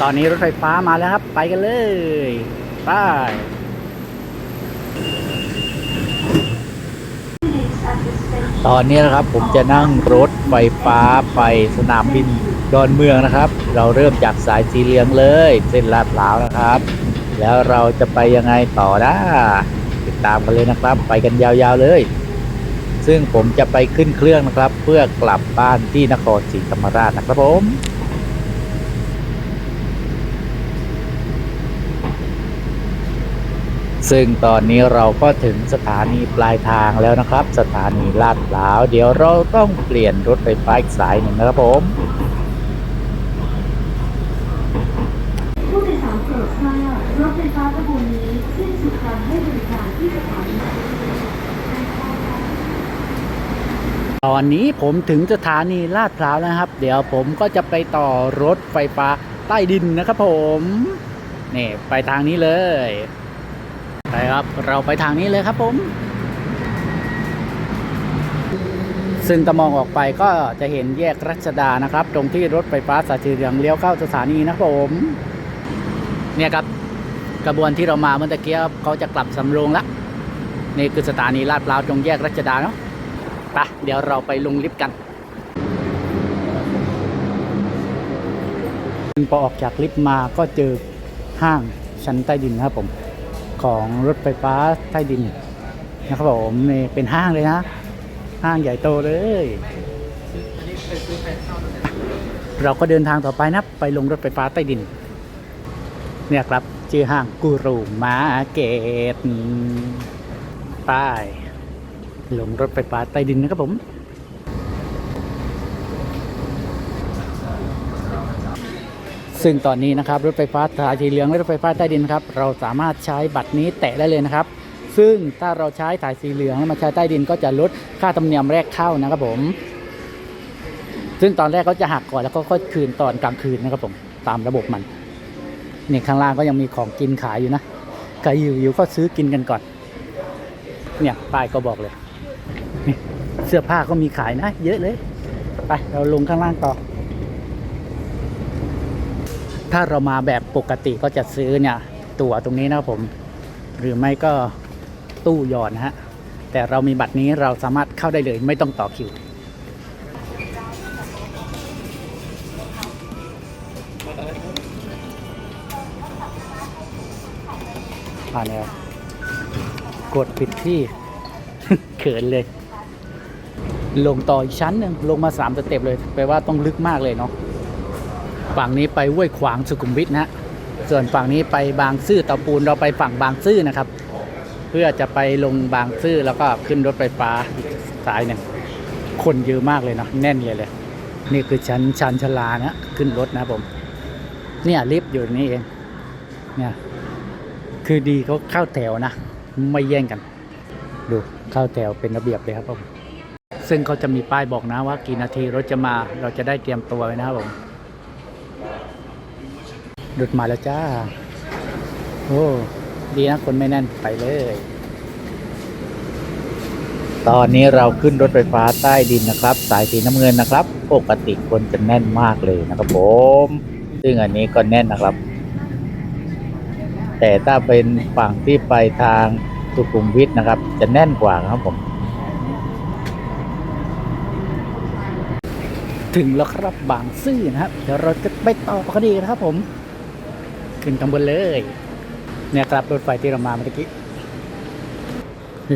ตอนนี้รถไฟฟ้ามาแล้วครับ ไปกันเลยไปตอนนี้นะครับผมจะนั่งรถไฟฟ้าไปสนามบินดอนเมืองนะครับ เราเริ่มจากสายสีเหลืองเลย เส้นลาดพร้าวนะครับ แล้วเราจะไปยังไงต่อนะติดตามกันเลยนะครับ ไปกันยาวๆเลย ซึ่งผมจะไปขึ้นเครื่องนะครับ เพื่อกลับบ้านที่นครศรีธรรมราชนะครับผม ซึ่งตอนนี้เราก็ถึงสถานีปลายทางแล้วนะครับ สถานีลาดพร้าว เดี๋ยวเราต้องเปลี่ยนรถไฟฟ้าอีกสายหนึ่งนะครับผมผู้โดยสารโปรดทราบรถไฟฟ้าขบวนนี้สิ้นสุดการให้บริการที่สถานีตอนนี้ผมถึงสถานีลาดพร้าวแล้วนะครับ เดี๋ยวผมก็จะไปต่อรถไฟฟ้าใต้ดินนะครับผม นี่ ไปทางนี้เลย ไปครับเราไปทางนี้เลยครับผม ซึ่งตะมองออกไปก็จะเห็นแยกรัชดานะครับ ตรงที่รถไฟฟ้าสายสีเหลืองเลี้ยวเข้าสถานีนะครับผมเนี่ยครับกระบวนที่เรามาเมื่อตะเกี้ครับเขาจะกลับสำโรงละนี่คือสถานีลาดพร้าวตรงแยกรัชดาเนาะไปเดี๋ยวเราไปลงลิฟต์กันพอออกจากลิฟต์มาก็เจอห้างชั้นใต้ดินนะครับผม ของรถไฟฟ้าใต้ดินนะครับผมนี่เป็นห้างเลยนะ ห้างใหญ่โตเลย เราก็เดินทางต่อไปนะไปลงรถไฟฟ้าใต้ดิน เนี่ยครับชื่อห้างกูรูมาร์เก็ตป้ายลงรถไฟฟ้าใต้ดินนะครับผม ซึ่งตอนนี้นะครับรถไฟฟ้าสายสีเหลืองและรถไฟฟ้าใต้ดินครับเราสามารถใช้บัตรนี้แตะได้เลยนะครับ ซึ่งถ้าเราใช้สายสีเหลืองแล้วมาใช้ใต้ดินก็จะลดค่าธรรมเนียมแรกเข้านะครับผม ซึ่งตอนแรกก็จะหักก่อนแล้วก็ค่อยคืนตอนกลางคืนนะครับผมตามระบบมันนี่ข้างล่างก็ยังมีของกินขายอยู่นะใครอยู่อยู่ก็ซื้อกินกันก่อน เนี่ยป้ายก็บอกเลย เสื้อผ้าก็มีขายนะ เยอะเลย ไปเราลงข้างล่างต่อ ถ้าเรามาแบบปกติก็จะซื้อเนี่ยตั๋วตรงนี้นะครับผม หรือไม่ก็ตู้หยอดนะฮะ แต่เรามีบัตรนี้เราสามารถเข้าได้เลยไม่ต้องต่อคิว ผ่านแล้วกดปิดที่ เขินเลย ลงต่ออีกชั้นหนึ่งลงมาสามสเต็ปเลยแปลว่าต้องลึกมากเลยเนาะ ฝั่งนี้ไปห้วยขวางสุขุมวิทนะฮะส่วนฝั่งนี้ไปบางซื่อเตาปูนเราไปฝั่งบางซื่อนะครับ เพื่อจะไปลงบางซื่อแล้วก็ขึ้นรถไฟฟ้าอีกสายหนึ่งคนเยอะมากเลยเนาะแน่นเลยเลย นี่คือชั้นชันชลานะขึ้นรถนะผม เนี่ยลิฟต์อยู่นี่เองเนี่ยคือดีเขาเข้าแถวนะ ไม่แย่งกัน ดูเข้าแถวเป็นระเบียบเลยครับผม ซึ่งเขาจะมีป้ายบอกนะว่ากี่นาทีรถจะมาเราจะได้เตรียมตัวไว้นะครับผม รถมาแล้วจ้า โอ้ดีนะคนไม่แน่นไปเลย ตอนนี้เราขึ้นรถไฟฟ้าใต้ดินนะครับ สายสีน้ำเงินนะครับ ปกติคนจะแน่นมากเลยนะครับผม ซึ่งอันนี้ก็แน่นนะครับ แต่ถ้าเป็นฝั่งที่ไปทางสุขุมวิทนะครับ จะแน่นกว่าครับผม ถึงแล้วครับบางซื่อนะครับ เดี๋ยวเราจะไปต่อคดีนะครับผม ขึ้นข้างบนเลย เนี่ยครับรถไฟที่เรามาเมื่อกี้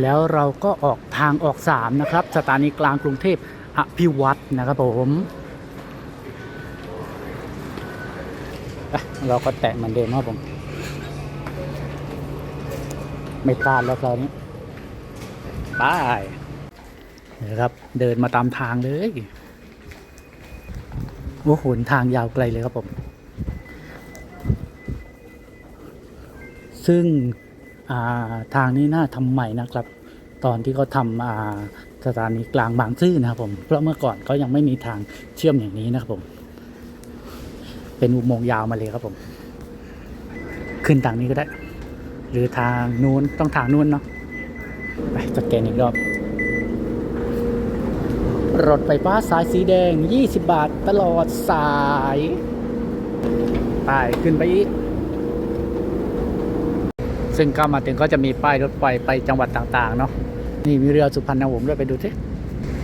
แล้วเราก็ออกทางออกสามนะครับ สถานีกลางกรุงเทพอภิวัตนะครับผมเราก็แตะเหมือนเดิมครับผม ไม่พลาดแล้วคราวนี้ไปนะครับ เดินมาตามทางเลย โอ้โห ทางยาวไกลเลยครับผม ซึ่งาทางนี้น่าทำใหม่นะครับ ตอนที่เขาทำาสถานีกลางบางซื่อนะครับผมเพราะเมื่อก่อนเขายังไม่มีทางเชื่อมอย่างนี้นะครับผม เป็นอุโมงค์ยาวมาเลยครับผม ขึ้นทางนี้ก็ได้ หรือทางนู้นต้องทางนู้นเนาะไปสแกนอีกรอบรถไฟฟ้าสายสีแดง 20 บาทตลอดสาย ไป ขึ้นไปอีก ซึ่งก็มาถึงก็จะมีป้ายรถไฟไปจังหวัดต่างๆเนาะนี่มีเรือสุพรรณหงส์ด้วยไปดูสิ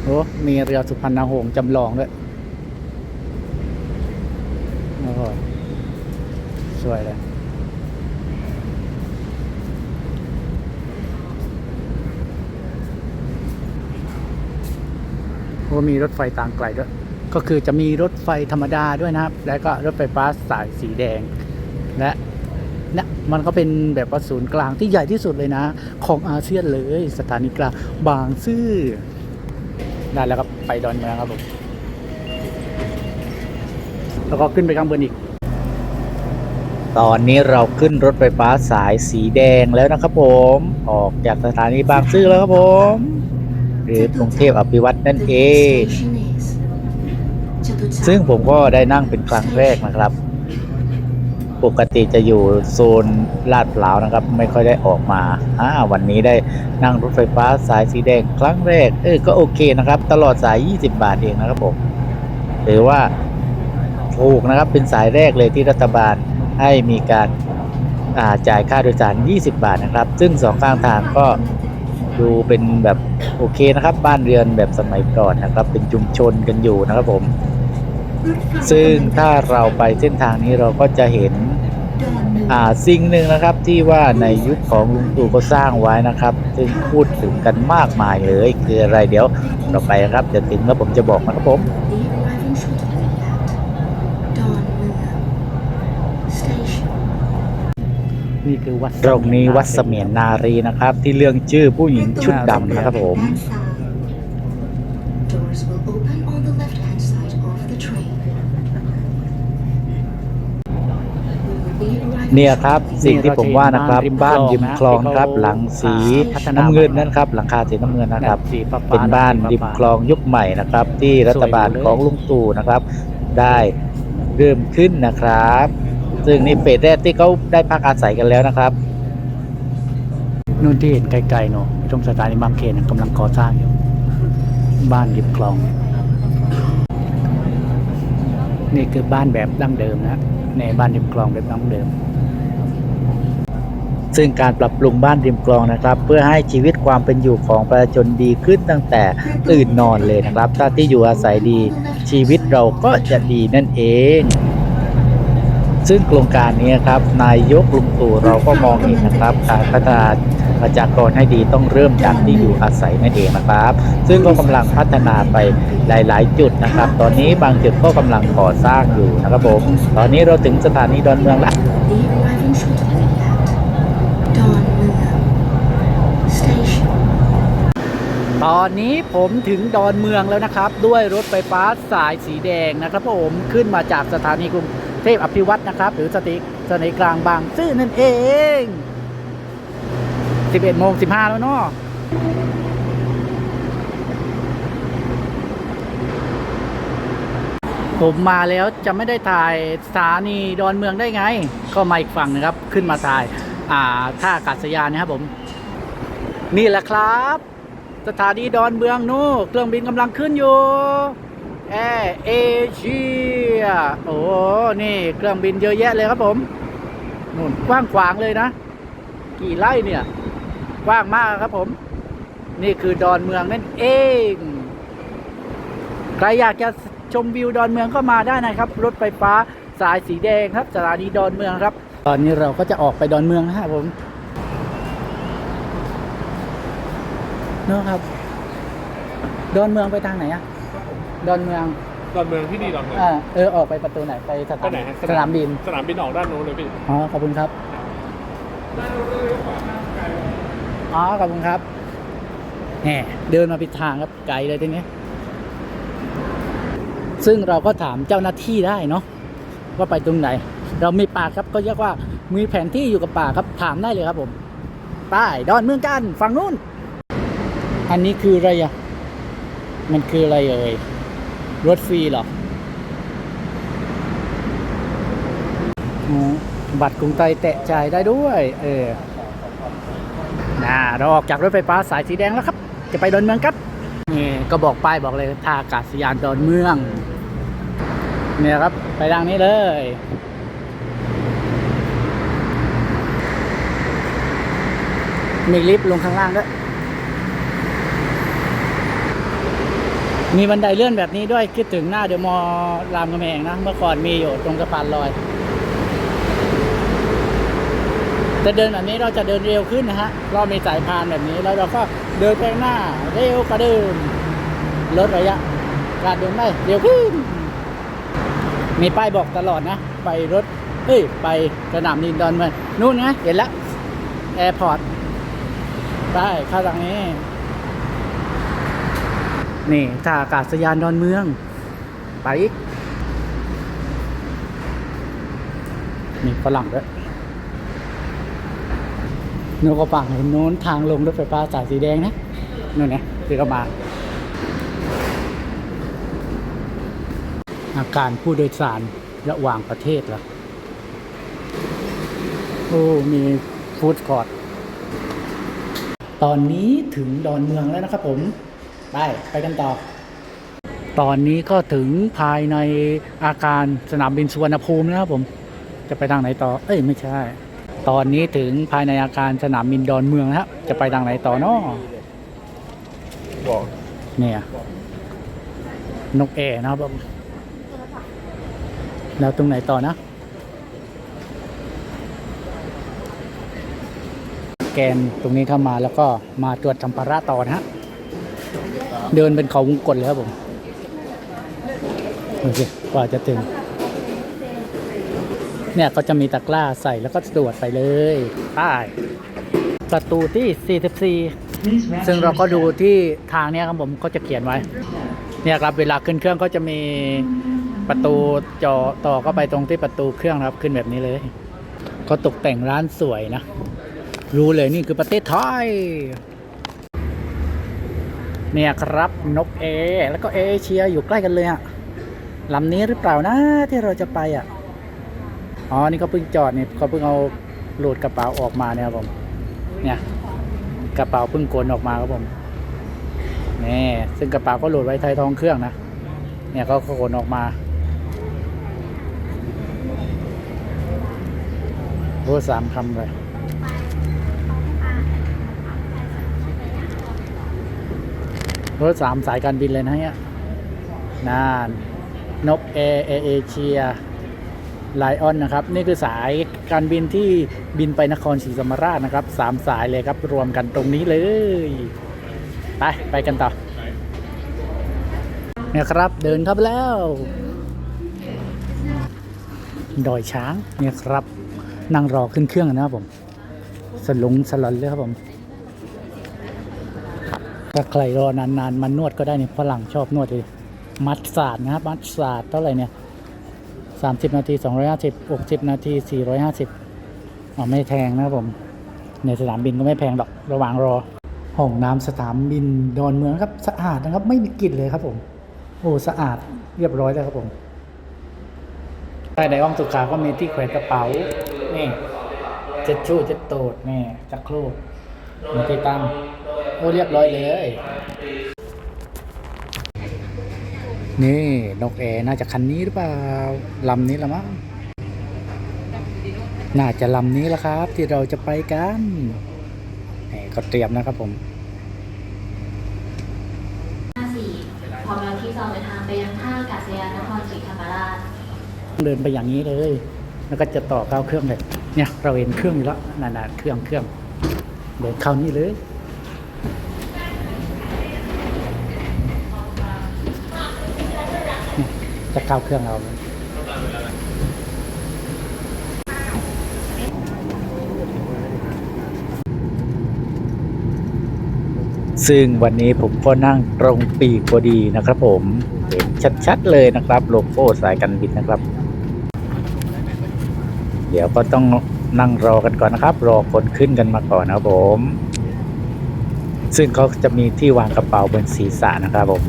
โอ้มีเรือสุพรรณหงส์จำลองด้วยโอ้สวยเลยโอ้มีรถไฟทางไกลด้วย ก็คือจะมีรถไฟธรรมดาด้วยนะครับ แล้วก็รถไฟฟ้าสายสีแดง และ นี่ยมันก็เป็นแบบว่าศูนย์กลางที่ใหญ่ที่สุดเลยนะ ของอาเซียนเลยสถานีกลางบางซื่อได้แล้วครับไปดอนเมืองครับผมแล้วก็ขึ้นไปข้างบนอีก ตอนนี้เราขึ้นรถไฟฟ้าสายสีแดงแล้วนะครับผม ออกจากสถานีบางซื่อแล้วครับผม หรือกรุงเทพอภิวัตนั่นเอง ซึ่งผมก็ได้นั่งเป็นครั้งแรกนะครับ ปกติจะอยู่โซนลาดพร้าวนะครับ ไม่ค่อยได้ออกมาอ่าวันนี้ได้นั่งรถไฟฟ้าสายสีแดงครั้งแรก เออก็โอเคนะครับ ตลอดสาย 20 บาทเองนะครับผมหรือว่าถูกนะครับเป็นสายแรกเลยที่รัฐบาลให้มีการาจ่ายค่าโดยสาร 20 บาทนะครับ ซึ่งสองข้างทางก็ดูเป็นแบบโอเคนะครับ บ้านเรือนแบบสมัยก่อนนะครับ เป็นชุมชนกันอยู่นะครับผม ซึ่งถ้าเราไปเส้นทางนี้เราก็จะเห็น อ่าสิ่งหนึ่งนะครับที่ว่าในยุคของลุงตู่ก็สร้างไว้นะครับ ซึ่งพูดถึงกันมากมายเลยคืออะไรเดี๋ยวเราไปนะครับเดี๋ยวถึงแล้วผมจะบอกนะครับผมนี่คือวัดตรงนี้วัดเสมียนนารีนะครับ ที่เรื่องชื่อผู้หญิงชุดดำนะครับผม Doors will open on the left-hand side of the train. We will be arriving เนี่ยครับสิ่งที่ผมว่านะครับบ้านริมคลองนะครับ หลังสีน้ำเงินนั่นครับ หลังคาสีน้ำเงินนะครับสีฟ้าๆเป็นบ้านริมคลองยุคใหม่นะครับ ที่รัฐบาลของลุงตู่นะครับ ได้เริ่มขึ้นนะครับ ซึ่งนี่เฟสแรกที่เขาได้พักอาศัยกันแล้วนะครับนู่นที่เห็นไกลๆเนาะตรงสถานีบางเขนกำลังก่อสร้างอยู่บ้านริมคลอง นี่คือบ้านแบบดั้งเดิมนะ ในบ้านริมคลองแบบดั้งเดิม ซึ่งการปรับปรุงบ้านริมคลองนะครับ เพื่อให้ชีวิตความเป็นอยู่ของประชาชนดีขึ้นตั้งแต่ตื่นนอนเลยนะครับ ถ้าที่อยู่อาศัยดีชีวิตเราก็จะดีนั่นเอง ซึ่งโครงการนี้ครับนายกลุงตู่เราก็มองเห็นนะครับการพัฒนา ประชากรให้ดีต้องเริ่มจากที่อยู่อาศัยนั่นเองนะครับ ซึ่งก็กำลังพัฒนาไปหลาย ๆ จุดนะครับ ตอนนี้บางจุดก็กำลังก่อสร้างอยู่นะครับผมตอนนี้เราถึงสถานีดอนเมืองแล้วตอนนี้ผมถึงดอนเมืองแล้วนะครับ ด้วยรถไฟฟ้าสายสีแดงนะครับผมขึ้นมาจากสถานีกรุงเทพอภิวัตนะครับ หรือสถานีสถานีกลางบางซื่อนั่นเอง 11โมง15แล้วเนาะผมมาแล้วจะไม่ได้ถ่ายสถานีดอนเมืองได้ไง ก็มาอีกฝั่งนะครับ ขึ้นมาถ่าย อ่าท่าอากาศยานนะครับผม นี่แหละครับ สถานีดอนเมืองนู่นเครื่องบินกำลังขึ้นอยู่แอร์เอเชียโอ้นี่เครื่องบินเยอะแยะเลยครับผมนู่นกว้างขวางเลยนะ กี่ไร่เนี่ย กว้างมากครับผม นี่คือดอนเมืองนั่นเองใครอยากจะชมวิวดอนเมืองก็มาได้นะครับ รถไฟฟ้าสายสีแดงครับสถานีดอนเมืองครับ ตอนนี้เราก็จะออกไปดอนเมืองนะครับผมเนอะครับ ดอนเมืองไปทางไหนอะดอนเมืองดอนเมืองที่นี่ดอนเมืองอ่าเออออกไปประตูไหนไปสไปถานไหนฮะสนามบิน สนามบินออกด้านโน้นเลยพี่อ๋อขอบคุณครับ อ๋อขอบคุณครับแหมเดินมาผิดทางครับไกลเลยทีนี้ ซึ่งเราก็ถามเจ้าหน้าที่ได้เนาะว่าไปตรงไหน เรามีป่ากครับก็เรียกว่ามีแผนที่อยู่กับป่าครับถามได้เลยครับผมใต้ดอนเมืองกันฝั่งนู้น อันนี้คืออะไรอะมันคืออะไรเอ่ยรถฟรีเหรออ๋อบัตรกรุงไทยแตะจ่ายได้ด้วย เออ่าเราออกจากรถไฟฟ้าสายสีแดงแล้วครับ จะไปดอนเมืองครับนี่ก็บอกป้ายบอกเลยท่าอากาศยานดอนเมืองเนี่ยครับไปทางนี้เลยมีลิฟต์ลงข้างล่างด้วย มีบันไดเลื่อนแบบนี้ด้วยคิดถึงหน้าเดอมอลรามกำแพงนะ เมื่อก่อนมีอยู่ตรงสะพานลอย จะเดินแบบนี้เราจะเดินเร็วขึ้นนะฮะเรามีสายพานแบบนี้แล้วเราก็เดินไปหน้าเร็วกว่าเดิมลดระยะการเดินได้เร็วขึ้น มีป้ายบอกตลอดนะ ไปรถเอ้ยไปสนามบินดอนเมืองนู่นไงเห็นแล้วแอร์พอร์ตได้เข้าทางนี้ นี่ท่าอากาศยานดอนเมือง ไปอีกนี่ฝรั่งด้วย นู่นก็ฝั่งเห็นโน้นทางลงรถไฟฟ้าสายสีแดงนะนู่นไงที่เรามา อาการผู้โดยสารระหว่างประเทศเหรอโอ้มีฟู้ดคอร์ทตอนนี้ถึงดอนเมืองแล้วนะครับผม ไป ไปกันต่อ ตอนนี้ก็ถึงภายในอาคารสนามบินสุวรรณภูมินะครับผม จะไปทางไหนต่อ เอ้ย ไม่ใช่ ตอนนี้ถึงภายในอาคารสนามบินดอนเมืองนะครับ จะไปทางไหนต่อเนาะบอกเนี่ยนกแอร์นะครับผมแล้วตรงไหนต่อนะ แกนตรงนี้เข้ามาแล้วก็มาตรวจสัมภาระต่อนะฮะเดินเป็นเขาวงกลเลยครับผม โอเคกว่าจะถึง เนี่ยก็จะมีตะกร้าใส่แล้วก็ตรวจไปเลยป้ายประตูที่ 44 ซึ่งเราก็ดูที่ทางเนี้ยครับผมก็จะเขียนไว้ เนี่ยครับเวลาขึ้นเครื่องก็จะมีประตูจอต่อเข้าไปตรงที่ประตูเครื่องนะครับขึ้นแบบนี้เลยก็ตกแต่งร้านสวยนะ รู้เลยนี่คือประเทศไทย เนี่ยครับนกเอ แล้วก็เอเชียอยู่ใกล้กันเลยอะลำนี้หรือเปล่านะที่เราจะไปอะ อ๋อ นี่เขาเพิ่งจอดเนี่ยเขาเพิ่งเอาโหลดกระเป๋าออกมาเนี่ยครับผม เนี่ย กระเป๋าเพิ่งโกนออกมาครับผมนี่ซึ่งกระเป๋าก็โหลดไว้ท้ายท้องเครื่องนะ เนี่ยเขาก็ขนออกมาโอ้สามคำเลยรถสามสายการบินเลยนะเนี่ยนาน นกเอเอเอเชีย ไลออนนะครับนี่คือสายการบินที่บินไปนครศรีธรรมราชนะครับสามสายเลยครับรวมกันตรงนี้เลยไปไปกันต่อเนี่ยครับเดินเข้าไปแล้ว ดอยช้างเนี่ยครับนั่งรอขึ้นเครื่องนะครับผมสลุงสลอนเลยครับผมถ้าใครรอนานๆมันนวดก็ได้เนี่ยฝรั่งชอบนวดเลยมัดศาสตร์นะครับมัดศาสตร์เท่าไหร่เนี่ย สามสิบนาทีสองร้อยห้าสิบหกสิบนาทีสี่ร้อยห้าสิบอ๋อไม่แพงนะครับผม ในสนามบินก็ไม่แพงหรอกระหว่างรอ ห้องน้ำสนามบินดอนเมืองครับสะอาดนะครับ ไม่มีกลิ่นเลยครับผม โอ้สะอาดเรียบร้อยแล้วครับผมใต้ในห้องสุขาก็มีที่แขวนกระเป๋า นี่เจ็ดชู่เจ็ดโตดนี่จักรโครกมีที่ตั้งโอ้เรียบร้อยเลย นี่ นกแอร์น่าจะคันนี้หรือเปล่าลำนี้ละมั้งน่าจะลำนี้ละครับ ที่เราจะไปกันนี่ก็เตรียมนะครับผม54พร้อมแล้วที่จะเดินทางไปยังท่าอากาศยานนครศรีธรรมราชเดินไปอย่างนี้เลย แล้วก็จะต่อเข้าเครื่องเลย เนี่ย เราเห็นเครื่องอยู่แล้วนานๆเครื่องเครื่องเดินเข้านี่เลย เนี่ย จะเข้าเครื่องเราซึ่งวันนี้ผมก็นั่งตรงปีกพอดีนะครับผมเห็นชัดๆเลยนะครับ โลโก้สายการบินนะครับ เดี๋ยวก็ต้องนั่งรอกันก่อนนะครับ รอคนขึ้นกันมาก่อนนะครับผม ซึ่งเขาจะมีที่วางกระเป๋าบนศีรษะนะครับผม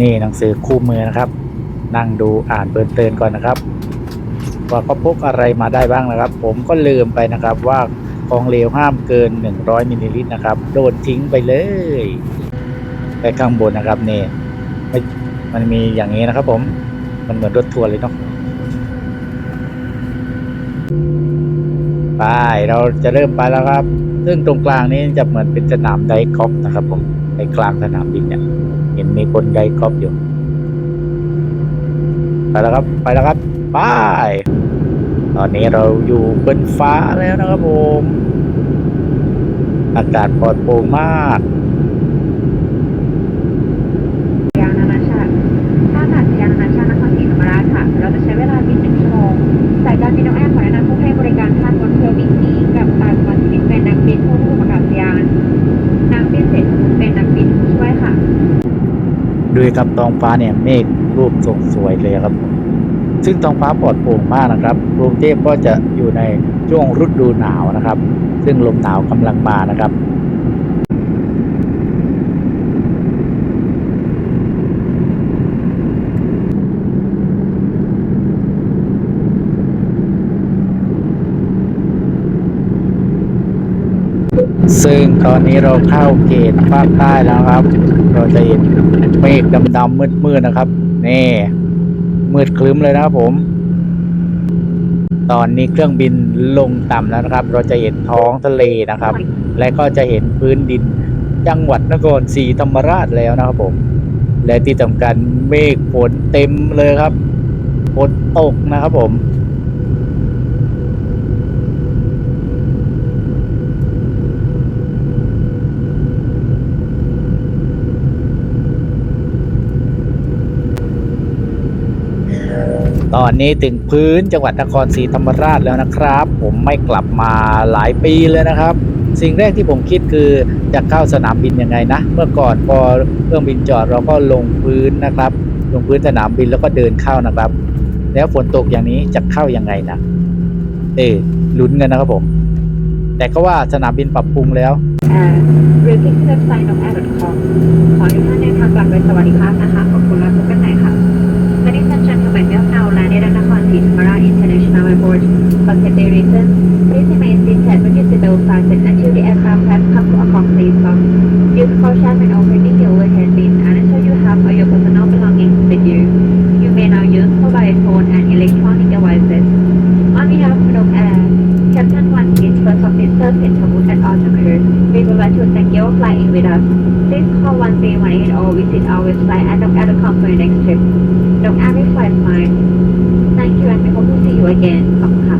นี่หนังสือคู่มือนะครับ นั่งดูอ่านเปิดเตือนก่อนนะครับ ว่าเขาพกอะไรมาได้บ้างนะครับ ผมก็ลืมไปนะครับว่าของเหลวห้ามเกิน 100มิลลิลิตรนะครับ โดนทิ้งไปเลยไปข้างบนนะครับนี่ไม่มันมีอย่างนี้นะครับ ผมมันเหมือนรถทัวร์เลยเนาะไปเราจะเริ่มไปแล้วครับ ซึ่งตรงกลางนี้จะเหมือนเป็นสนามไดกอล์ฟนะครับ ผมในกลางสนามบินเนี่ย เห็นมีคนไดกอล์ฟอยู่ ไปแล้วครับ ไปแล้วครับไปตอนนี้เราอยู่บนฟ้าแล้วนะครับผม อากาศปลอดโปร่งมาก ด้วยกับท้องฟ้าเนี่ยเมฆรูปทรงสวยเลยครับ ซึ่งท้องฟ้าปลอดโปร่งมากนะครับกรุงเทพก็จะอยู่ในช่วงฤดูหนาวนะครับ ซึ่งลมหนาวกำลังมานะครับ ซึ่ง ตอนนี้เราเข้าเขตภาคใต้แล้วครับ เราจะเห็นเมฆดำๆมืดๆนะครับ นี่ มืดคลึ้มเลยนะครับผม ตอนนี้เครื่องบินลงต่ำแล้วนะครับ เราจะเห็นท้องทะเลนะครับ และก็จะเห็นพื้นดินจังหวัดนครศรีธรรมราชแล้วนะครับผม และที่สำคัญเมฆฝนเต็มเลยครับฝนตกนะครับผม ตอนนี้ถึงพื้นจังหวัดนครศรีธรรมราชแล้วนะครับ ผมไม่กลับมาหลายปีเลยนะครับ สิ่งแรกที่ผมคิดคือจะเข้าสนามบินยังไงนะ เมื่อก่อนพอเครื่องบินจอดเราก็ลงพื้นนะครับ ลงพื้นสนามบินแล้วก็เดินเข้านะครับ แล้วฝนตกอย่างนี้จะเข้ายังไงนะ เออลุ้นกันนะครับผม แต่ก็ว่าสนามบินปรับปรุงแล้วแอร์หรือที่เว็บไซต์นกแอร์ .com ขอให้ท่านเดินทางกลับโดยสวัสดิภาพนะคะขอบคุณและพบกันให have now landed at Nakhon Thammarat International Airport. For safety reasons, please remain seated with your seatbelt fastened until the aircraft has come to a complete stop. Use caution when operating the overhead bin and ensure you have all your personal belongings with you. You may now use mobile phone and electronic devices. On behalf of Nok Air, Captain One Piece First Officer Pentavut and all the we would like to thank you for flying with us. Please call 1318 or visit our website at nokair.com for your next trip. Nok Air will fly smile. Thank you and we hope to see you again. ขอบคุณค่ะ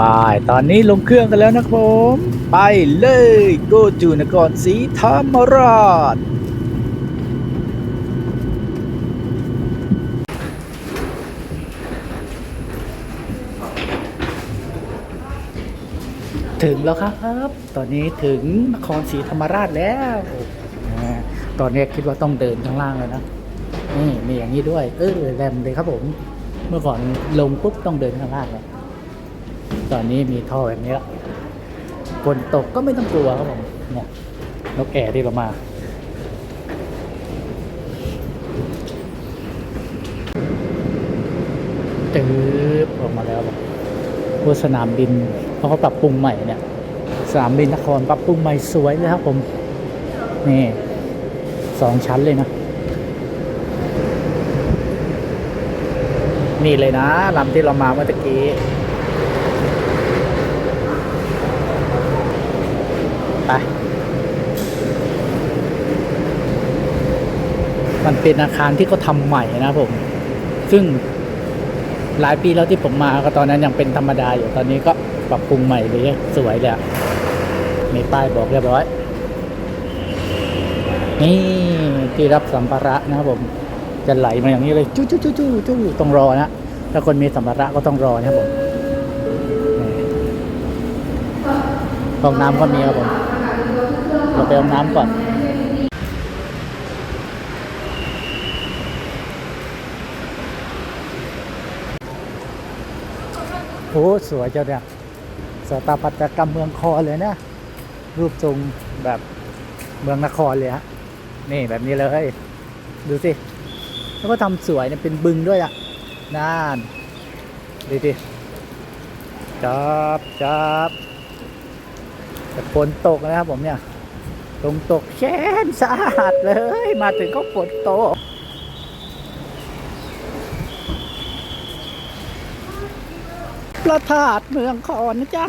บาย ตอนนี้ลงเครื่องกันแล้วนะครับผม ไปเลย โกจูนครศรีธรรมราช ถึงแล้วครับ ตอนนี้ถึงนครศรีธรรมราชแล้ว ตอนนี้คิดว่าต้องเดินข้างล่างเลยนะ นี่มีอย่างนี้ด้วย เออแรมเลยครับผม เมื่อก่อนลงปุ๊บต้องเดินข้างล่างเลยตอนนี้มีท่อแบบนี้แล้วฝนตกก็ไม่ต้องกลัวครับผม เนี่ยนกแอ่ที่เรามา ตืบออกมาแล้วบอกว่าสนามบิน ราะเขาปรับปรุงใหม่เนี่ยสนามบินนครปรับปรุงใหม่สวยเลยครับผม นี่สองชั้นเลยนะ นี่เลยนะลำที่เรามาเมื่อกี้ไปมันเป็นอาคารที่เขาทำใหม่นะผม ซึ่งหลายปีแล้วที่ผมมาก็ตอนนั้นยังเป็นธรรมดาอยู่ตอนนี้ก็ ปรับปรุงใหม่เลยสวยเลยมีป้ายบอกเรียบร้อย นี่ที่รับสัมภาระนะครับผมจะไหลมาอย่างนี้เลยจู้จู้จู้จู้จู้ต้องรอนะถ้าคนมีสัมภาระก็ต้องรอนะครับผมห้องน้ำก็มีครับผมเราไปห้องน้ำก่อนโอ้สวยจังเนี่ย สถาปัตยกรรมเมืองคอนเลยนะ รูปทรงแบบเมืองนครเลยฮะนี่แบบนี้เลย ดูสิ แล้วก็ทำสวยเนี่ยเป็นบึงด้วยอะน่านดูดิจับจับแต่ฝนตกนะครับผมเนี่ยลงตกแช่นสะอาดเลย มาถึงก็ฝนตก พระธาตุเมืองคอนนะจ๊ะ